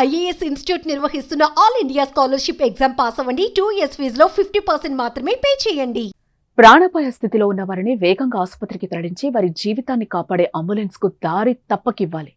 IAS institute నిర్వహిస్తున్న all India scholarship exam pass అవ్వండి. Two years ఫీజులో ఫిఫ్టీ పర్సెంట్ మాత్రమే పే చేయండి. ప్రాణాపాయ స్థితిలో ఉన్న వారిని వేగంగా ఆసుపత్రికి తరలించి వారి జీవితాన్ని కాపాడే అంబులెన్స్కు దారి తప్పకివ్వాలి.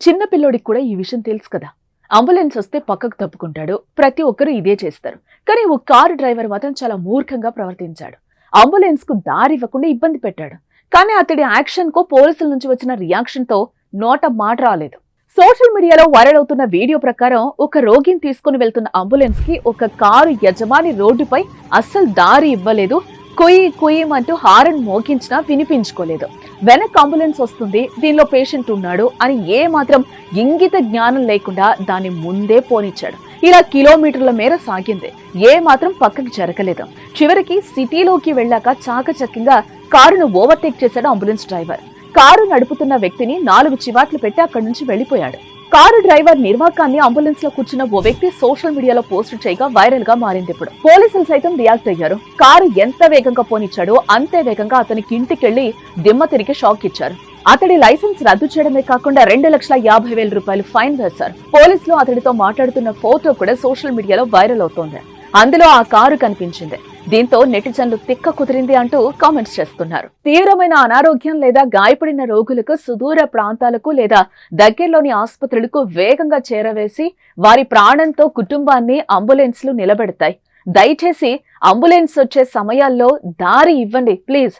చిన్న పిల్లోడికి కూడా ఈ విషయం తెలుసు కదా. అంబులెన్స్ వస్తే పక్కకు తప్పుకుంటాడు. ప్రతి ఒక్కరూ ఇదే చేస్తారు. కానీ ఓ కారు డ్రైవర్ మాత్రం చాలా మూర్ఖంగా ప్రవర్తించాడు. అంబులెన్స్కు దారి ఇవ్వకుండా ఇబ్బంది పెట్టాడు. కానీ అతడి యాక్షన్కు పోలీసుల నుంచి వచ్చిన రియాక్షన్తో నోట మాట రాలేదు. సోషల్ మీడియాలో వైరల్ అవుతున్న వీడియో ప్రకారం ఒక రోగిని తీసుకుని వెళ్తున్న అంబులెన్స్కి ఒక కారు యజమాని రోడ్డుపై అస్సలు దారి ఇవ్వలేదు. కొయ్యి కొయ్యమంటూ హారన్ మోగించినా వినిపించుకోలేదు. వెనక్ అంబులెన్స్ వస్తుంది దీనిలో పేషెంట్ ఉన్నాడు అని ఏ మాత్రం ఇంగిత జ్ఞానం లేకుండా దాన్ని ముందే పోనిచ్చాడు. ఇలా కిలోమీటర్ల మేర సాగింది. ఏ మాత్రం పక్కకు జరగలేదు. చివరికి సిటీలోకి వెళ్ళాక చాకచక్యంగా కారును ఓవర్టేక్ చేశాడు అంబులెన్స్ డ్రైవర్. కారు నడుపుతున్న వ్యక్తిని నాలుగు చివాట్లు పెట్టి అక్కడి నుంచి వెళ్ళిపోయాడు కారు డ్రైవర్ నిర్వాకాన్ని అంబులెన్స్లో కూర్చున్న ఓ వ్యక్తి సోషల్ మీడియాలో పోస్ట్ చేయగా వైరల్గా మారింది ఇప్పుడు. పోలీసులు సైతం రియాక్ట్ అయ్యారు. కారు ఎంత వేగంగా పోనిచ్చాడో అంతే వేగంగా అతనికి ఇంటికెళ్ళి దిమ్మ తిరిగి షాక్ ఇచ్చారు. అతడి లైసెన్స్ రద్దు చేయడమే కాకుండా రెండు లక్షల యాభై వేల రూపాయలు ఫైన్ వేశారు. పోలీసులు అతడితో మాట్లాడుతున్న ఫోటో కూడా సోషల్ మీడియాలో వైరల్ అవుతోంది. అందులో ఆ కారు కనిపించింది. దీంతో నెటిజన్లు తిక్క కుదిరింది అంటూ కామెంట్స్ చేస్తున్నారు. తీవ్రమైన అనారోగ్యం లేదా గాయపడిన రోగులకు సుదూర ప్రాంతాలకు లేదా దగ్గరలోని ఆసుపత్రులకు వేగంగా చేరవేసి వారి ప్రాణంతో కుటుంబాన్ని అంబులెన్స్లు నిలబెడతాయి. దయచేసి అంబులెన్స్ వచ్చే సమయాల్లో దారి ఇవ్వండి ప్లీజ్.